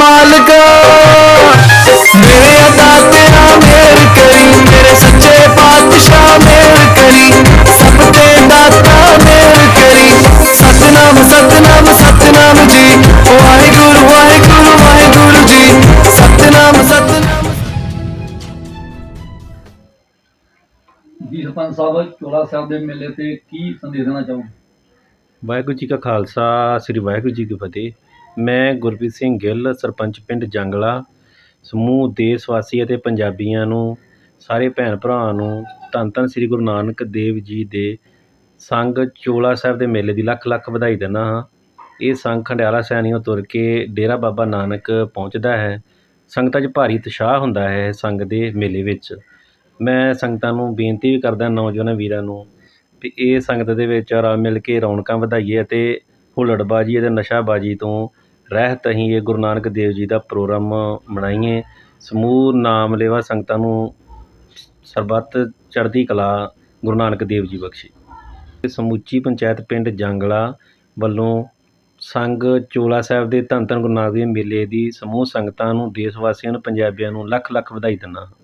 ਮਾਲਕਾ। ਮੇਰੇ ਅਦਾ ਤੇਰਾ ਮੇਰ ਕਰੀ ਮੇਰੇ ਸੱਚੇ ਪਾਤਸ਼ਾਹ ਮੇਰ ਕਰੀ। ਸਭ ਤੇ ਦਾਤਾ ਮੇਰ ਕਰੀ। ਸਤਨਾਮ ਸਤਨਾਮ ਸਤਨਾਮ ਜੀ। ਵਾਹਿਗੁਰੂ ਵਾਹਿਗੁਰੂ ਵਾਹਿਗੁਰੂ ਜੀ। ਸਤਨਾਮ ਸਤਨਾਮ। ਜੀ ਸਰਪੰਚ ਸਾਹਿਬ ਚੋਲਾ ਸਾਹਿਬ ਦੇ ਮੇਲੇ ਤੇ ਕੀ ਸੰਦੇਸ਼ ਦੇਣਾ ਚਾਹੋ ਵਾਹਿਗੁਰੂ ਜੀ ਕਾ ਖਾਲਸਾ ਸ੍ਰੀ ਵਾਹਿਗੁਰੂ ਜੀ ਕੀ ਫਤਿਹ। ਮੈਂ ਗੁਰਪ੍ਰੀਤ ਸਿੰਘ ਗਿੱਲ, ਸਰਪੰਚ ਪਿੰਡ ਜੰਗਲਾ, ਸਮੂਹ ਦੇਸ਼ ਵਾਸੀ ਅਤੇ ਪੰਜਾਬੀਆਂ ਨੂੰ, ਸਾਰੇ ਭੈਣ ਭਰਾਵਾਂ ਨੂੰ ਧੰਨ ਧੰਨ ਸ੍ਰੀ ਗੁਰੂ ਨਾਨਕ ਦੇਵ ਜੀ ਦੇ ਸੰਘ ਚੋਲਾ ਸਾਹਿਬ ਦੇ ਮੇਲੇ ਦੀ ਲੱਖ ਲੱਖ ਵਧਾਈ ਦਿੰਦਾ ਹਾਂ। ਇਹ ਸੰਘ ਖੰਡਿਆਲਾ ਸੈਣੀਓ ਤੁਰ ਕੇ ਡੇਰਾ ਬਾਬਾ ਨਾਨਕ ਪਹੁੰਚਦਾ ਹੈ। ਸੰਗਤਾਂ 'ਚ ਭਾਰੀ ਉਤਸ਼ਾਹ ਹੁੰਦਾ ਹੈ ਸੰਘ ਦੇ ਮੇਲੇ ਵਿੱਚ। ਮੈਂ ਸੰਗਤਾਂ ਨੂੰ ਬੇਨਤੀ ਵੀ ਕਰਦਾ ਨੌਜਵਾਨਾਂ ਵੀਰਾਂ ਨੂੰ ਵੀ ਇਹ ਸੰਗਤ ਦੇ ਵਿੱਚ ਰਲ ਮਿਲ ਕੇ ਰੌਣਕਾਂ ਵਧਾਈਏ ਅਤੇ ਹੁੱਲੜਬਾਜੀ ਅਤੇ ਨਸ਼ਾਬਾਜੀ ਤੋਂ ਰਹਿਤ ਅਸੀਂ ਇਹ ਗੁਰੂ ਨਾਨਕ ਦੇਵ ਜੀ ਦਾ ਪ੍ਰੋਗਰਾਮ ਮਨਾਈਏ। ਸਮੂਹ ਨਾਮ ਲੇਵਾ ਸੰਗਤਾਂ ਨੂੰ ਸਰਬੱਤ ਚੜ੍ਹਦੀ ਕਲਾ ਗੁਰੂ ਨਾਨਕ ਦੇਵ ਜੀ ਬਖਸ਼ੇ। ਤੇ ਸਮੁੱਚੀ ਪੰਚਾਇਤ ਪਿੰਡ ਜੰਗਲਾ ਵੱਲੋਂ ਸੰਘ ਚੋਲਾ ਸਾਹਿਬ ਦੇ ਧੰਨ ਧੰਨ ਗੁਰੂ ਨਾਨਕ ਦੇਵ ਮੇਲੇ ਦੀ ਸਮੂਹ ਸੰਗਤਾਂ ਨੂੰ, ਦੇਸ਼ ਵਾਸੀਆਂ ਨੂੰ, ਪੰਜਾਬੀਆਂ ਨੂੰ ਲੱਖ ਲੱਖ ਵਧਾਈ ਦਿੰਦਾ ਹਾਂ।